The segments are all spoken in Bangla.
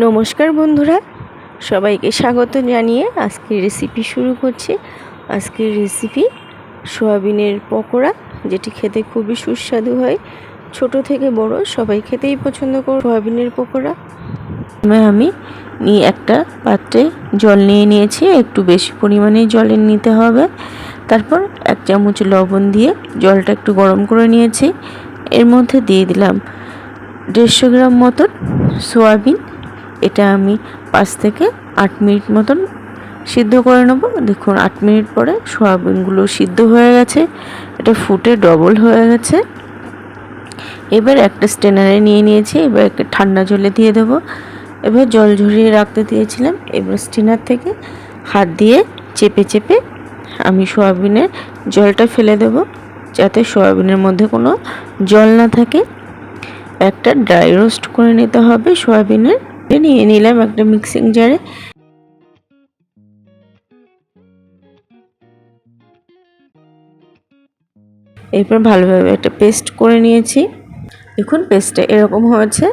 নমস্কার বন্ধুরা, সবাইকে স্বাগত জানিয়ে আজকের রেসিপি শুরু করছি। আজকের রেসিপি সোয়াবিনের পকোড়া, যেটি খেতে খুবই সুস্বাদু হয়। ছোট থেকে বড়, সবাই খেতেই পছন্দ করে সোয়াবিনের পকোড়া। আমি নিয়ে একটা পাত্রে জল নিয়ে নিয়েছি, একটু বেশি পরিমাণে জলে নিতে হবে। তারপর এক চামচ লবণ দিয়ে জলটা একটু গরম করে নিয়েছি। এর মধ্যে দিয়ে দিলাম দেড়শো গ্রাম মতন সোয়াবিন। এটা আমি পাঁচ থেকে আট মিনিট মতন সিদ্ধ করে নেব। দেখুন, আট মিনিট পরে সোয়াবিনগুলো সিদ্ধ হয়ে গেছে। এটা ফুটে ডবল হয়ে গেছে। এবার একটা স্টেনারে নিয়ে নিয়েছি, এবার একটা ঠান্ডা জলে দিয়ে দেবো। এবার জল ঝরিয়ে রাখতে দিয়েছিলাম। এবার স্টেনার থেকে হাত দিয়ে চেপে চেপে আমি সোয়াবিনের জলটা ফেলে দেব, যাতে সোয়াবিনের মধ্যে কোনো জল না থাকে। একটা ড্রাই রোস্ট করে নিতে হবে সোয়াবিনের। নিয়ে নিলাম একটা মিক্সিং জারে। এরপর ভালোভাবে একটা পেস্ট করে নিয়েছি। দেখুন, পেস্টটা এরকম হয়েছে।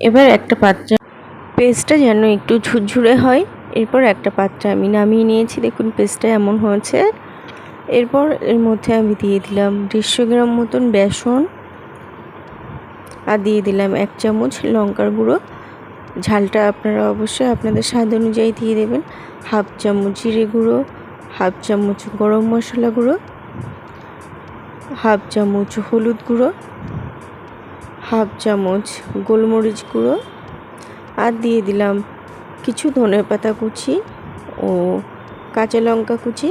এবার একটা পাত্রে পেস্টটা যেন একটু ঝুরঝুরে হয়। এরপর একটা পাত্রে আমি নামিয়ে নিয়েছি। দেখুন, পেস্টটা এমন হয়েছে। এরপর এর মধ্যে আমি দিয়ে দিলাম দেড়শো গ্রাম মতন বেসন। আর দিয়ে দিলাম এক চামচ লঙ্কার গুঁড়ো। ঝালটা আপনারা অবশ্যই আপনাদের স্বাদ অনুযায়ী দিয়ে দেবেন। হাফ চামচ জিরে গুঁড়ো, হাফ চামচ গরম মশলা গুঁড়ো, হাফ চামচ হলুদ গুঁড়ো, হাফ চামচ গোলমরিচ গুঁড়ো আর দিয়ে দিলাম কিছু ধনে পাতা কুচি ও কাঁচা লঙ্কা কুচি।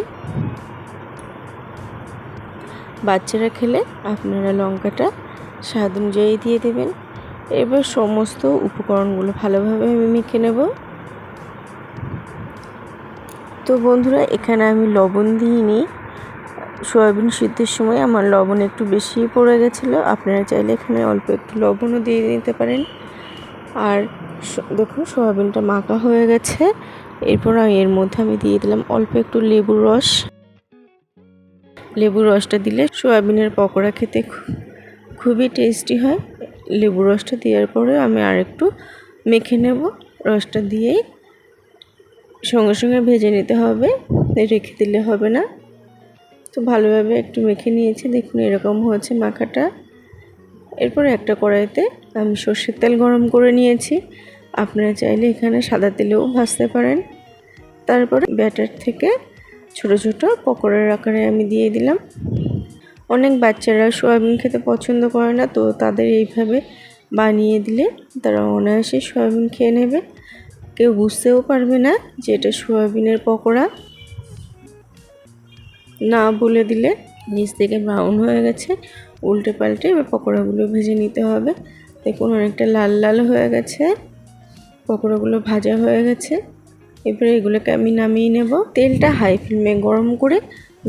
বাচ্চারা খেলে আপনারা লঙ্কাটা স্বাদ অনুযায়ী দিয়ে দেবেন। এবার সমস্ত উপকরণগুলো ভালোভাবে আমি মেখে নেব। তো বন্ধুরা, এখানে আমি লবণ দিইনি। সয়াবিন সিদ্ধের সময় আমার লবণ একটু বেশি পড়ে গেছিল। আপনারা চাইলে এখানে অল্প একটু লবণও দিয়ে নিতে পারেন। আর দেখুন, সয়াবিনটা মাখা হয়ে গেছে। এরপর এর মধ্যে আমি দিয়ে দিলাম অল্প একটু লেবুর রস। লেবুর রসটা দিলে সয়াবিনের পকোড়া খেতে খুবই টেস্টি হয়। লেবু রসটা দেওয়ার পরে আমি আর একটু মেখে নেব। রসটা দিয়েই সঙ্গে সঙ্গে ভেজে নিতে হবে, রেখে দিলে হবে না। তো ভালোভাবে একটু মেখে নিয়েছি, দেখুন এরকম হয়েছে মাখাটা। এরপর একটা কড়াইতে আমি সর্ষের তেল গরম করে নিয়েছি। আপনারা চাইলে এখানে সাদা তেলেও ভাজতে পারেন। তারপরে ব্যাটার থেকে ছোট ছোট পকোড়ার আকারে আমি দিয়ে দিলাম। অনেক বাচ্চারা সয়াবিন খেতে পছন্দ করে না, তো তাদের এইভাবে বানিয়ে দিলে তারা অনায়াসে সয়াবিন খেয়ে নেবে। কেউ বুঝতেও পারবে না যে এটা সয়াবিনের পকোড়া। না বলে দিলে নিচ থেকে ব্রাউন হয়ে গেছে, উল্টে পাল্টে এবার পকোড়াগুলো ভেজে নিতে হবে। দেখুন অনেকটা লাল লাল হয়ে গেছে, পকোড়াগুলো ভাজা হয়ে গেছে। এবারে এগুলোকে আমি নামিয়ে নেব। তেলটা হাই ফ্লেমে গরম করে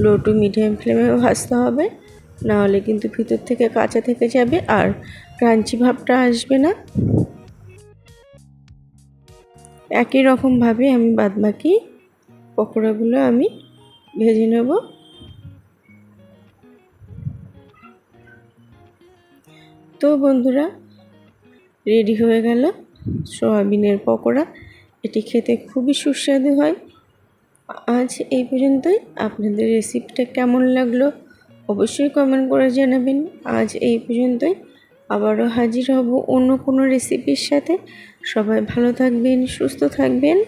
লো টু মিডিয়াম ফ্লেমে ভাজতে হবে। নাহলে কিন্তু ভিতর থেকে কাঁচা থেকে যাবে আর ক্রাঞ্চি ভাবটা আসবে না। একই রকমভাবে আমি বাদবাকি পকোড়াগুলো আমি ভেজে নেব। তো বন্ধুরা, রেডি হয়ে গেল সোয়াবিনের পকোড়া। এটি খেতে খুবই সুস্বাদু হয়। আজ এই পর্যন্তই। আপনাদের রেসিপিটা কেমন লাগল অবশ্যই কমেন্ট করে জানাবেন। আজ এই পর্যন্তই। আবারও হাজির হব অন্য কোনো রেসিপির সাথে। সবাই ভালো থাকবেন, সুস্থ থাকবেন।